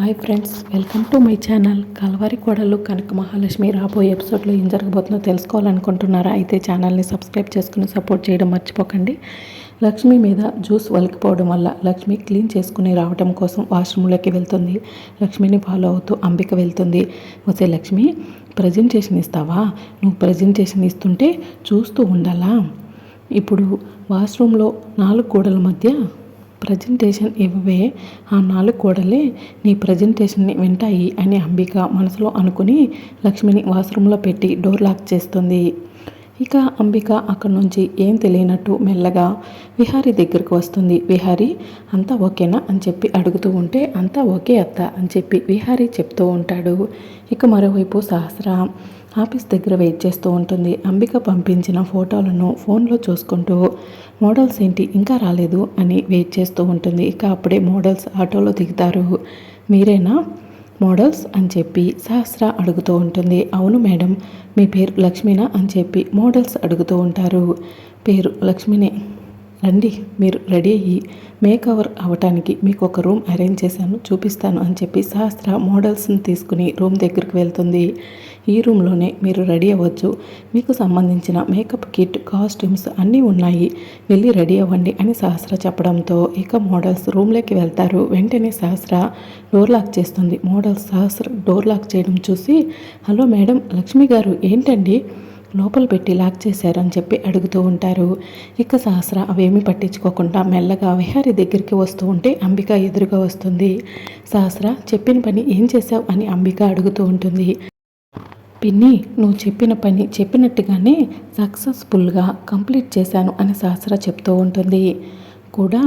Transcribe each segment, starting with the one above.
Hi friends welcome to my channel. Kalavari Kodalu Kanaka Mahalakshmi రాబోయే ఎపిసోడ్లో ఏం జరగబోతుందో తెలుసుకోవాలనుకుంటున్నారా? అయితే ఛానల్ని సబ్స్క్రైబ్ చేసుకుని సపోర్ట్ చేయడం మర్చిపోకండి. లక్ష్మి మీద జ్యూస్ వలికిపోవడం వల్ల లక్ష్మి క్లీన్ చేసుకుని రావడం కోసం వాష్రూమ్లోకి వెళ్తుంది. లక్ష్మిని ఫాలో అవుతూ అంబిక వెళ్తుంది. వసే లక్ష్మి ప్రజెంటేషన్ ఇస్తావా? నువ్వు ప్రజెంటేషన్ ఇస్తుంటే చూస్తూ ఉండాలా? ఇప్పుడు వాష్రూమ్లో నాలుగు గోడల మధ్య ప్రజెంటేషన్ ఇవ్వవే ఆ నాలుగు కోడలే నీ ప్రజెంటేషన్ని వింటాయి అని అంబిక మనసులో అనుకుని లక్ష్మిని వాష్రూమ్లో పెట్టి డోర్ లాక్ చేస్తుంది. ఇక అంబిక అక్కడి నుంచి ఏం తెలియనట్టు మెల్లగా విహారీ దగ్గరకు వస్తుంది. విహారీ అంతా ఓకేనా? అని చెప్పి అడుగుతూ ఉంటే అంతా ఓకే అత్త అని చెప్పి విహారీ చెప్తూ ఉంటాడు. ఇక మరోవైపు సహస్ర ఆఫీస్ దగ్గర వెయిట్ చేస్తూ ఉంటుంది. అంబిక పంపించిన ఫోటోలను ఫోన్లో చూసుకుంటూ మోడల్స్ ఏంటి? ఇంకా రాలేదు అని వెయిట్ చేస్తూ ఉంటుంది. ఇక అప్పుడే మోడల్స్ ఆటోలో దిగుతారు. మీరేనా? మోడల్స్ అని చెప్పి సహస్ర అడుగుతూ ఉంటుంది. అవును మేడం మీ పేరు లక్ష్మీనా? అని చెప్పి మోడల్స్ అడుగుతూ ఉంటారు. పేరు లక్ష్మినే. రండి మీరు రెడీ అయ్యి మేకవర్ అవ్వటానికి మీకు ఒక రూమ్ అరేంజ్ చేశాను చూపిస్తాను అని చెప్పి సహస్ర మోడల్స్ని తీసుకుని రూమ్ దగ్గరికి వెళ్తుంది. ఈ రూమ్లోనే మీరు రెడీ అవ్వచ్చు. మీకు సంబంధించిన మేకప్ కిట్ కాస్ట్యూమ్స్ అన్నీ ఉన్నాయి. వెళ్ళి రెడీ అవ్వండి అని సహస్ర చెప్పడంతో ఇక మోడల్స్ రూమ్లోకి వెళ్తారు. వెంటనే సహస్ర డోర్ లాక్ చేస్తుంది. మోడల్స్ సహస్ర డోర్ లాక్ చేయడం చూసి హలో మేడం లక్ష్మి గారు ఏంటండి? లోపల పెట్టి లాక్ చేశారని చెప్పి అడుగుతూ ఉంటారు. ఇక సహస్ర అవేమీ పట్టించుకోకుండా మెల్లగా విహారీ దగ్గరికి వస్తూ ఉంటే అంబిక ఎదురుగా వస్తుంది. సహస్ర చెప్పిన పని ఏం చేశావు అని అంబిక అడుగుతూ ఉంటుంది. పిన్ని నువ్వు చెప్పిన పని చెప్పినట్టుగానే సక్సెస్ఫుల్గా కంప్లీట్ చేశాను అని సహస్ర చెప్తూ ఉంటుంది. కూడా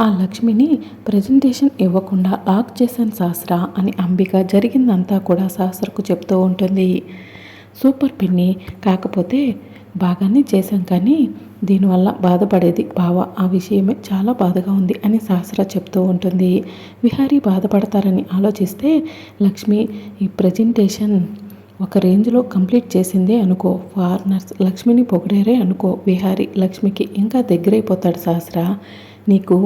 ఆ లక్ష్మిని ప్రజెంటేషన్ ఇవ్వకుండా లాక్ చేశాను సహస్ర అని అంబిక జరిగిందంతా కూడా సహస్రకు చెప్తూ ఉంటుంది. సూపర్ పిన్ని. కాకపోతే బాగానే చేశాం కానీ దీనివల్ల బాధపడేది బావ. ఆ విషయమే చాలా బాధగా ఉంది అని సహస్ర చెప్తూ ఉంటుంది. విహారీ బాధపడతారని ఆలోచిస్తే లక్ష్మి ఈ ప్రజెంటేషన్ ఒక రేంజ్లో కంప్లీట్ చేసిందే అనుకో. ఫారినర్స్ లక్ష్మిని పొగిడేరే అనుకో. విహారీ లక్ష్మికి ఇంకా దగ్గరైపోతాడు సహస్ర. నీకు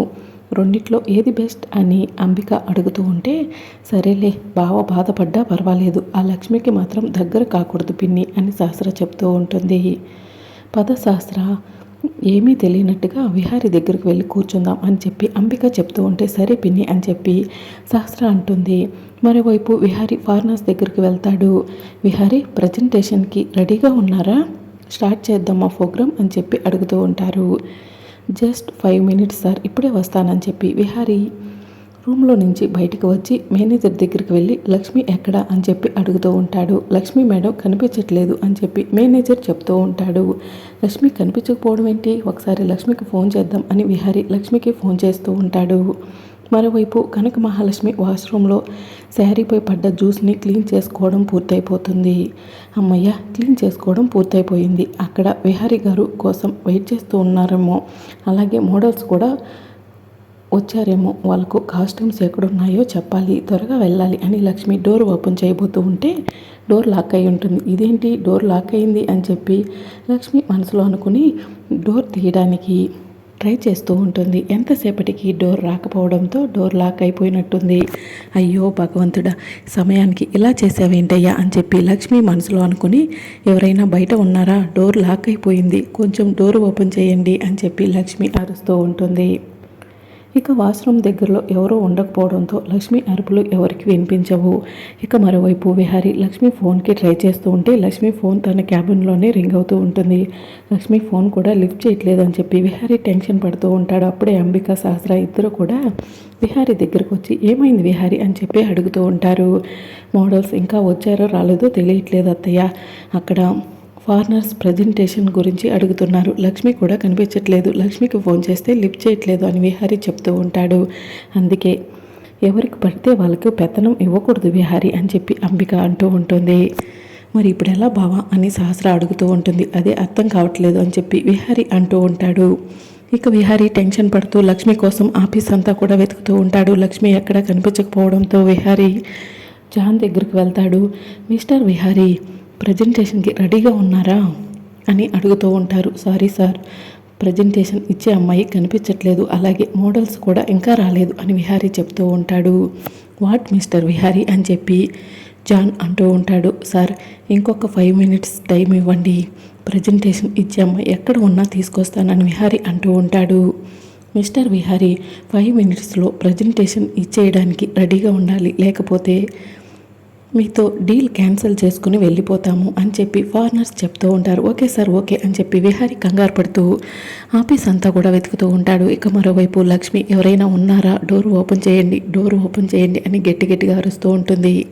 రెండిట్లో ఏది బెస్ట్ అని అంబిక అడుగుతూ ఉంటే సరేలే బావ బాధపడ్డా పర్వాలేదు. ఆ లక్ష్మికి మాత్రం దగ్గర కాకూడదు పిన్ని అని శాస్త్ర చెప్తూ ఉంటుంది. పద సహస్ర ఏమీ తెలియనట్టుగా విహారి దగ్గరికి వెళ్ళి కూర్చుందాం అని చెప్పి అంబిక చెప్తూ ఉంటే సరే పిన్ని అని చెప్పి సహస్ర అంటుంది. మరోవైపు విహారి ఫారినర్స్ దగ్గరికి వెళ్తాడు. విహారి ప్రజెంటేషన్కి రెడీగా ఉన్నారా? స్టార్ట్ చేద్దామా ప్రోగ్రామ్ అని చెప్పి అడుగుతూ ఉంటారు. జస్ట్ ఫైవ్ మినిట్స్ సార్ ఇప్పుడే వస్తానని చెప్పి విహారీ రూమ్లో నుంచి బయటకు వచ్చి మేనేజర్ దగ్గరికి వెళ్ళి లక్ష్మి ఎక్కడా అని చెప్పి అడుగుతూ ఉంటాడు. లక్ష్మి మేడం కనిపించట్లేదు అని చెప్పి మేనేజర్ చెప్తూ ఉంటాడు. లక్ష్మి కనిపించకపోవడం ఏంటి? ఒకసారి లక్ష్మికి ఫోన్ చేద్దాం అని విహారీ లక్ష్మికి ఫోన్ చేస్తూ ఉంటాడు. మరోవైపు కనక మహాలక్ష్మి వాష్రూమ్లో శారీపై పడ్డ జ్యూస్ని క్లీన్ చేసుకోవడం పూర్తయిపోతుంది. అమ్మయ్య క్లీన్ చేసుకోవడం పూర్తయిపోయింది. అక్కడ విహారీ గారు కోసం వెయిట్ చేస్తూ ఉన్నారేమో. అలాగే మోడల్స్ కూడా వచ్చారేమో. వాళ్ళకు కాస్ట్యూమ్స్ ఎక్కడున్నాయో చెప్పాలి. త్వరగా వెళ్ళాలి అని లక్ష్మి డోర్ ఓపెన్ చేయబోతూ ఉంటే డోర్ లాక్ అయి ఉంటుంది. ఇదేంటి? డోర్ లాక్ అయింది అని చెప్పి లక్ష్మి మనసులో అనుకుని డోర్ తీయడానికి ట్రై చేస్తూ ఉంటుంది. ఎంతసేపటికి డోర్ రాకపోవడంతో డోర్ లాక్ అయిపోయినట్టుంది. అయ్యో భగవంతుడా సమయానికి ఇలా చేసావేంటయ్యా అని చెప్పి లక్ష్మి మనసులో అనుకుని ఎవరైనా బయట ఉన్నారా? డోర్ లాక్ అయిపోయింది. కొంచెం డోర్ ఓపెన్ చేయండి అని చెప్పి లక్ష్మి అరుస్తూ ఉంటుంది. ఇక వాష్రూమ్ దగ్గరలో ఎవరో ఉండకపోవడంతో లక్ష్మి అరుపులు ఎవరికి వినిపించవు. ఇక మరోవైపు విహారి లక్ష్మి ఫోన్కి ట్రై చేస్తూ ఉంటే లక్ష్మి ఫోన్ తన క్యాబిన్లోనే రింగ్ అవుతూ ఉంటుంది. లక్ష్మి ఫోన్ కూడా లిఫ్ట్ చేయట్లేదు అని చెప్పి విహారీ టెన్షన్ పడుతూ ఉంటాడు. అప్పుడే అంబిక సహస్ర ఇద్దరు కూడా విహారీ దగ్గరకు వచ్చి ఏమైంది విహారీ అని చెప్పి అడుగుతూ ఉంటారు. మోడల్స్ ఇంకా వచ్చారో రాలేదో తెలియట్లేదు అత్తయ్య. అక్కడ ఫారినర్స్ ప్రజెంటేషన్ గురించి అడుగుతున్నారు. లక్ష్మి కూడా కనిపించట్లేదు. లక్ష్మికి ఫోన్ చేస్తే లిఫ్ట్ చేయట్లేదు అని విహారీ చెప్తూ ఉంటాడు. అందుకే ఎవరికి పడితే వాళ్ళకి పెత్తనం ఇవ్వకూడదు విహారీ అని చెప్పి అంబిక అంటూ ఉంటుంది. మరి ఇప్పుడు ఎలా బావా అని సహస్ర అడుగుతూ ఉంటుంది. అదే అర్థం కావట్లేదు అని చెప్పి విహారీ అంటూ ఉంటాడు. ఇక విహారీ టెన్షన్ పడుతూ లక్ష్మి కోసం ఆఫీస్ అంతా కూడా వెతుకుతూ ఉంటాడు. లక్ష్మి ఎక్కడా కనిపించకపోవడంతో విహారీ జాన్ దగ్గరికి వెళ్తాడు. మిస్టర్ విహారీ ప్రజెంటేషన్కి రెడీగా ఉన్నారా? అని అడుగుతూ ఉంటారు. సారీ సార్ ప్రజెంటేషన్ ఇచ్చే అమ్మాయి కనిపించట్లేదు. అలాగే మోడల్స్ కూడా ఇంకా రాలేదు అని విహారీ చెప్తూ ఉంటాడు. What mister Vihari? అని చెప్పి జాన్ అంటూ ఉంటాడు. సార్ ఇంకొక ఫైవ్ మినిట్స్ టైం ఇవ్వండి. ప్రజెంటేషన్ అమ్మాయి ఎక్కడ ఉన్నా తీసుకొస్తానని విహారీ అంటూ ఉంటాడు. మిస్టర్ విహారీ ఫైవ్ మినిట్స్లో ప్రజెంటేషన్ ఇచ్చేయడానికి రెడీగా ఉండాలి. లేకపోతే మీతో డీల్ క్యాన్సిల్ చేసుకుని వెళ్ళిపోతాము అని చెప్పి ఫారినర్స్ చెప్తూ ఉంటారు. ఓకే సార్ ఓకే అని చెప్పి విహారీ కంగారు పడుతూ ఆఫీస్ అంతా కూడా వెతుకుతూ ఉంటాడు. ఇక మరోవైపు లక్ష్మి ఎవరైనా ఉన్నారా? డోర్ ఓపెన్ చేయండి డోర్ ఓపెన్ చేయండి అని గట్టి గట్టిగా అరుస్తూ ఉంటుంది.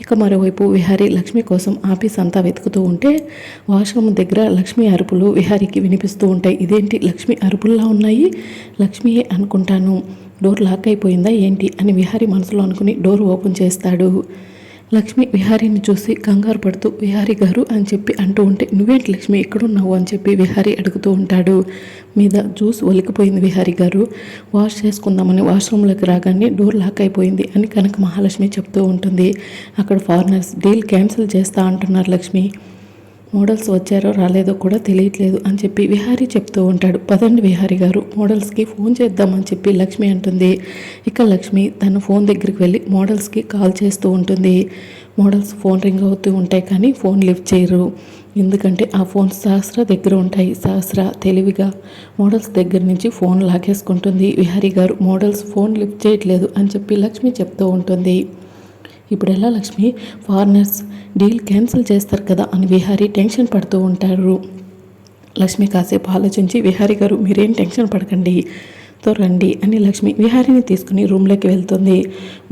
ఇక మరోవైపు విహారీ లక్ష్మి కోసం ఆఫీస్ అంతా వెతుకుతూ ఉంటే వాష్రూమ్ దగ్గర లక్ష్మి అరుపులు విహారీకి వినిపిస్తూ ఉంటాయి. ఇదేంటి? లక్ష్మి అరుపుల్లా ఉన్నాయి? లక్ష్మియే అనుకుంటాను. డోర్ లాక్ అయిపోయిందా ఏంటి? అని విహారీ మనసులో అనుకుని డోర్ ఓపెన్ చేస్తాడు. లక్ష్మి విహారీని చూసి కంగారు పడుతూ విహారీ గారు అని చెప్పి అంటూ ఉంటే నువ్వేంటి లక్ష్మి ఎక్కడున్నావు? అని చెప్పి విహారీ అడుగుతూ ఉంటాడు. మీద జ్యూస్ ఒలికిపోయింది విహారీ గారు. వాష్ చేసుకుందామని వాష్రూమ్లోకి రాగానే డోర్ లాక్ అయిపోయింది అని కనుక మహాలక్ష్మి చెప్తూ ఉంటుంది. అక్కడ ఫారినర్స్ డీల్ క్యాన్సిల్ చేస్తా అంటున్నారు లక్ష్మి. మోడల్స్ వచ్చారో రాలేదో కూడా తెలియట్లేదు అని చెప్పి విహారీ చెప్తూ ఉంటాడు. పదండి విహారీ గారు మోడల్స్కి ఫోన్ చేద్దామని చెప్పి లక్ష్మి అంటుంది. ఇక లక్ష్మి తన ఫోన్ దగ్గరికి వెళ్ళి మోడల్స్కి కాల్ చేస్తూ ఉంటుంది. మోడల్స్ ఫోన్ రింగ్ అవుతూ ఉంటాయి కానీ ఫోన్ లిఫ్ట్ చేయరు. ఎందుకంటే ఆ ఫోన్ సహస్ర దగ్గర ఉంటాయి. సహస్ర తెలివిగా మోడల్స్ దగ్గర నుంచి ఫోన్ లాగేసుకుంటుంది. విహారీ గారు మోడల్స్ ఫోన్ లిఫ్ట్ చేయట్లేదు అని చెప్పి లక్ష్మి చెప్తూ ఉంటుంది. ఇప్పుడు ఎలా లక్ష్మి? ఫారినర్స్ డీల్ క్యాన్సిల్ చేస్తారు కదా అని విహారీ టెన్షన్ పడుతూ ఉంటారు. లక్ష్మి కాసేపు ఆలోచించి విహారీ గారు మీరేం టెన్షన్ పడకండి. తో రండి అని లక్ష్మి విహారిని తీసుకుని రూమ్లోకి వెళ్తుంది.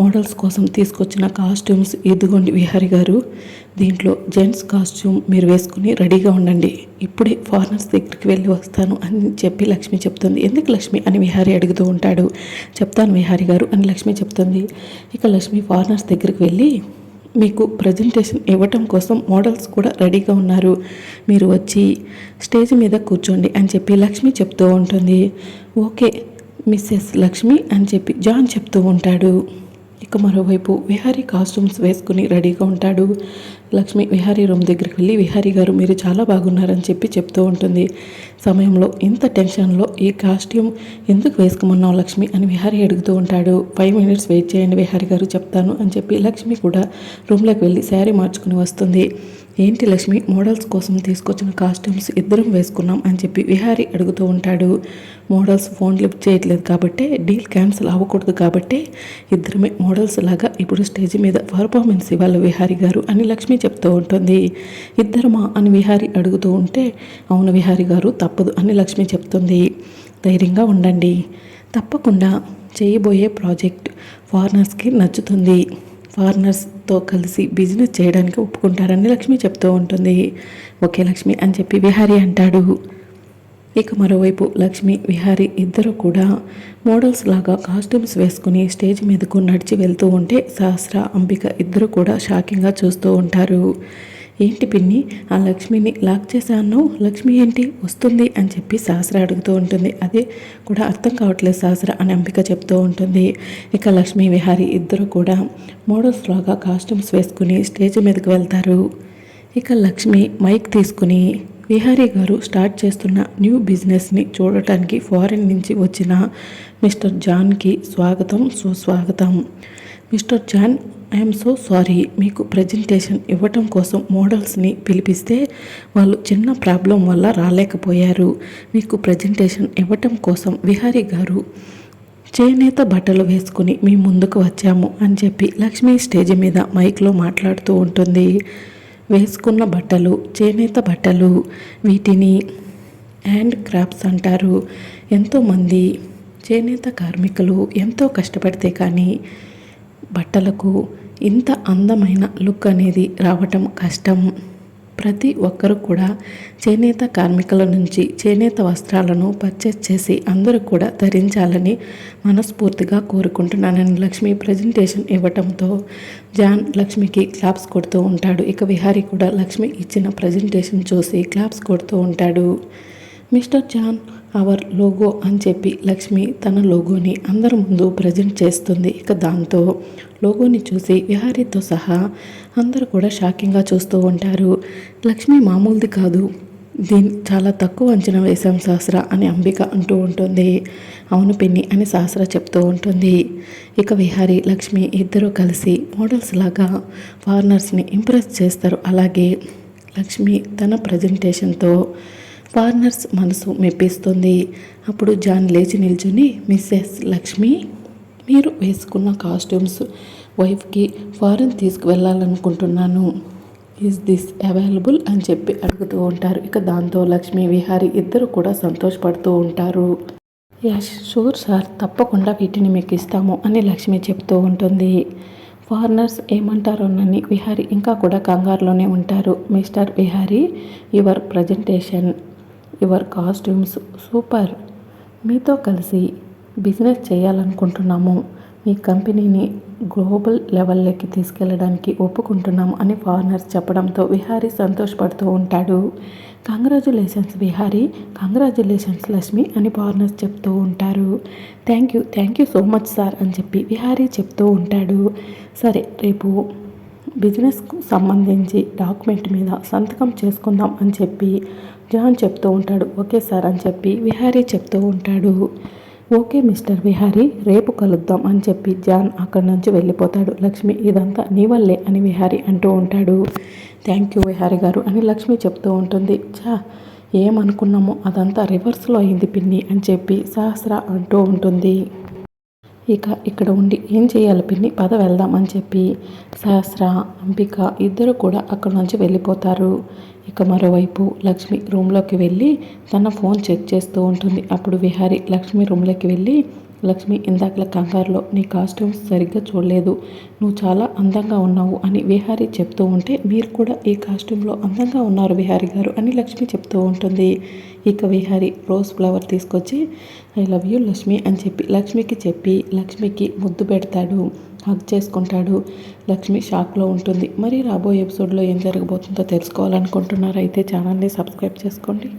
మోడల్స్ కోసం తీసుకొచ్చిన కాస్ట్యూమ్స్ ఇదిగోండి విహారి గారు. దీంట్లో జెంట్స్ కాస్ట్యూమ్ మీరు వేసుకుని రెడీగా ఉండండి. ఇప్పుడే ఫారినర్స్ దగ్గరికి వెళ్ళి వస్తాను అని చెప్పి లక్ష్మి చెప్తుంది. ఎందుకు లక్ష్మి అని విహారి అడుగుతూ ఉంటాడు. చెప్తాను విహారి గారు అని లక్ష్మి చెప్తుంది. ఇక లక్ష్మి ఫారినర్స్ దగ్గరికి వెళ్ళి మీకు ప్రజెంటేషన్ ఇవ్వటం కోసం మోడల్స్ కూడా రెడీగా ఉన్నారు. మీరు వచ్చి స్టేజ్ మీద కూర్చోండి అని చెప్పి లక్ష్మి చెప్తూ ఉంటుంది. ఓకే. మిస్సెస్ లక్ష్మి అని చెప్పి జాన్ చెప్తూ ఉంటాడు. ఇక మరోవైపు విహారీ కాస్ట్యూమ్స్ వేసుకుని రెడీగా ఉంటాడు. లక్ష్మి విహారీ రూమ్ దగ్గరికి వెళ్ళి విహారీ గారు మీరు చాలా బాగున్నారని చెప్పి చెప్తూ ఉంటుంది. సమయంలో ఇంత టెన్షన్లో ఈ కాస్ట్యూమ్ ఎందుకు వేసుకోమన్నావు లక్ష్మి? అని విహారీ అడుగుతూ ఉంటాడు. ఫైవ్ మినిట్స్ వెయిట్ చేయండి విహారీ గారు చెప్తాను అని చెప్పి లక్ష్మి కూడా రూమ్లోకి వెళ్ళి శారీ మార్చుకుని వస్తుంది. ఏంటి లక్ష్మి మోడల్స్ కోసం తీసుకొచ్చిన కాస్ట్యూమ్స్ ఇద్దరం వేసుకున్నాం అని చెప్పి విహారీ అడుగుతూ ఉంటాడు. మోడల్స్ ఫోన్ లిఫ్ట్ చేయట్లేదు కాబట్టి డీల్ క్యాన్సిల్ అవ్వకూడదు కాబట్టి ఇద్దరమే మోడల్స్ లాగా ఇప్పుడు స్టేజ్ మీద పర్ఫార్మెన్స్ ఇవ్వాలి విహారీ గారు అని లక్ష్మి చెప్తూ ఉంటుంది. ఇద్దరమా అని విహారీ అడుగుతూ ఉంటే అవును విహారీ గారు తప్పదు అని లక్ష్మి చెప్తుంది. ధైర్యంగా ఉండండి. తప్పకుండా చేయబోయే ప్రాజెక్ట్ ఫారినర్స్కి నచ్చుతుంది. ఫారినర్స్తో కలిసి బిజినెస్ చేయడానికి ఒప్పుకుంటారని లక్ష్మి చెప్తూ ఉంటుంది. ఓకే లక్ష్మి అని చెప్పి విహారీ అంటాడు. ఇక మరోవైపు లక్ష్మి విహారీ ఇద్దరు కూడా మోడల్స్ లాగా కాస్ట్యూమ్స్ వేసుకుని స్టేజ్ మీదకు నడిచి వెళ్తూ ఉంటే సహస్ర అంబిక ఇద్దరు కూడా షాకింగ్గా చూస్తూ ఉంటారు. ఏంటి పిన్ని? ఆ లక్ష్మిని లాక్ చేశాను. లక్ష్మి ఏంటి? వస్తుంది అని చెప్పి సహస్ర అడుగుతూ ఉంటుంది. అదే కూడా అర్థం కావట్లేదు సహస్ర అని అంబిక చెప్తూ ఉంటుంది. ఇక లక్ష్మి విహారీ ఇద్దరు కూడా మోడల్స్ లాగా కాస్ట్యూమ్స్ వేసుకుని స్టేజ్ మీదకి వెళ్తారు. ఇక లక్ష్మి మైక్ తీసుకుని విహారీ గారు స్టార్ట్ చేస్తున్న న్యూ బిజినెస్ని చూడటానికి ఫారిన్ నుంచి వచ్చిన మిస్టర్ జాన్కి స్వాగతం సుస్వాగతం. Mister John I'm so sorry మీకు ప్రజెంటేషన్ ఇవ్వటం కోసం మోడల్స్ని పిలిపిస్తే వాళ్ళు చిన్న ప్రాబ్లం వల్ల రాలేకపోయారు. మీకు ప్రజెంటేషన్ ఇవ్వటం కోసం విహారీ గారు చేనేత బట్టలు వేసుకుని మీ ముందుకు వచ్చాము అని చెప్పి లక్ష్మి స్టేజ్ మీద మైక్లో మాట్లాడుతూ ఉంటుంది. వేసుకున్న బట్టలు చేనేత బట్టలు వీటిని హ్యాండ్ క్రాఫ్ట్స్ అంటారు. ఎంతోమంది చేనేత కార్మికులు ఎంతో కష్టపడితే కానీ బట్టలకు ఇంత అందమైన లుక్ అనేది రావటం కష్టం. ప్రతి ఒక్కరు కూడా చేనేత కార్మికుల నుంచి చేనేత వస్త్రాలను పర్చేస్ చేసి అందరూ కూడా ధరించాలని మనస్ఫూర్తిగా కోరుకుంటున్నానని లక్ష్మి ప్రజెంటేషన్ ఇవ్వటంతో జాన్ లక్ష్మికి క్లాప్స్ కొడుతూ ఉంటాడు. ఇక విహారీ కూడా లక్ష్మి ఇచ్చిన ప్రజెంటేషన్ చూసి క్లాప్స్ కొడుతూ ఉంటాడు. మిస్టర్ జాన్ అవర్ లోగో అని చెప్పి లక్ష్మి తన లోగోని అందరి ముందు ప్రజెంట్ చేస్తుంది ఇక దాంతో. లోగోని చూసి విహారీతో సహా అందరూ కూడా షాకింగ్గా చూస్తూ ఉంటారు. లక్ష్మి మామూలుది కాదు. దీన్ని చాలా తక్కువ అంచనా వేశాం సహస్ర అని అంబిక అంటూ ఉంటుంది. అవును పిన్ని అని సహస్ర చెప్తూ ఉంటుంది. ఇక విహారీ లక్ష్మి ఇద్దరూ కలిసి మోడల్స్ లాగా ఫారినర్స్ని ఇంప్రెస్ చేస్తారు. అలాగే లక్ష్మి తన ప్రజెంటేషన్తో ఫారినర్స్ మనసు మెప్పిస్తుంది. అప్పుడు జాన్ లేచి నిల్చుని మిస్సెస్ లక్ష్మి మీరు వేసుకున్న కాస్ట్యూమ్స్ వైఫ్కి ఫారెన్ తీసుకువెళ్ళాలనుకుంటున్నాను. ఈజ్ దిస్ అవైలబుల్ అని చెప్పి అడుగుతూ ఉంటారు. ఇక దాంతో లక్ష్మి విహారీ ఇద్దరు కూడా సంతోషపడుతూ ఉంటారు. యాష్ షూర్ సార్ తప్పకుండా వీటిని మీకు ఇస్తాము అని లక్ష్మి చెప్తూ ఉంటుంది. ఫారినర్స్ ఏమంటారోనని విహారీ ఇంకా కూడా కంగారులోనే ఉంటారు. Mister Vihari your presentation. Your costumes super. మీతో కలిసి బిజినెస్ చేయాలనుకుంటున్నాము. మీ కంపెనీని గ్లోబల్ లెవెల్లోకి తీసుకెళ్ళడానికి ఒప్పుకుంటున్నాం అని ఫారినర్స్ చెప్పడంతో విహారీ సంతోషపడుతూ ఉంటాడు. కంగ్రాచులేషన్స్ విహారీ కంగ్రాచులేషన్స్ లక్ష్మి అని ఫారినర్స్ చెప్తూ ఉంటారు. Thank you thank you so much sir అని చెప్పి విహారీ చెప్తూ ఉంటాడు. సరే రేపు బిజినెస్కు సంబంధించి డాక్యుమెంట్ మీద సంతకం చేసుకుందాం అని చెప్పి జాన్ చెప్తూ ఉంటాడు ఓకే సార్ అని చెప్పి విహారీ చెప్తూ ఉంటాడు. ఓకే మిస్టర్ విహారీ రేపు కలుద్దాం అని చెప్పి జాన్ అక్కడి నుంచి వెళ్ళిపోతాడు. లక్ష్మి ఇదంతా నీ వల్లే అని విహారీ అంటూ ఉంటాడు. థ్యాంక్ యూ విహారీ గారు అని లక్ష్మి చెప్తూ ఉంటుంది. చా ఏమనుకున్నామో అదంతా రివర్స్లో అయింది పిన్ని అని చెప్పి సహస్ర అంటూ ఉంటుంది. ఇక ఇక్కడ ఉండి ఏం చేయాలి పిన్ని? పద వెళ్దాం అని చెప్పి సహస్ర అంబిక ఇద్దరు కూడా అక్కడ నుంచి వెళ్ళిపోతారు. ఇక మరోవైపు లక్ష్మి రూమ్లోకి వెళ్ళి తన ఫోన్ చెక్ చేస్తూ ఉంటుంది. అప్పుడు విహారి లక్ష్మి రూమ్లోకి వెళ్ళి లక్ష్మి ఇందాకల కంగారులో నీ కాస్ట్యూమ్స్ సరిగ్గా చూడలేదు. నువ్వు చాలా అందంగా ఉన్నావు అని విహారీ చెప్తూ ఉంటే మీరు కూడా ఈ కాస్ట్యూమ్లో అందంగా ఉన్నారు విహారీ గారు అని లక్ష్మి చెప్తూ ఉంటుంది. ఇక విహారీ రోజ్ ఫ్లవర్ తీసుకొచ్చి ఐ లవ్ యూ లక్ష్మి అని చెప్పి లక్ష్మికి చెప్పి లక్ష్మికి ముద్దు పెడతాడు హగ్ చేసుకుంటాడు. లక్ష్మి షాక్లో ఉంటుంది. మరి రాబోయే ఎపిసోడ్లో ఏం జరగబోతుందో తెలుసుకోవాలనుకుంటున్నారైతే ఛానల్ని సబ్స్క్రైబ్ చేసుకోండి.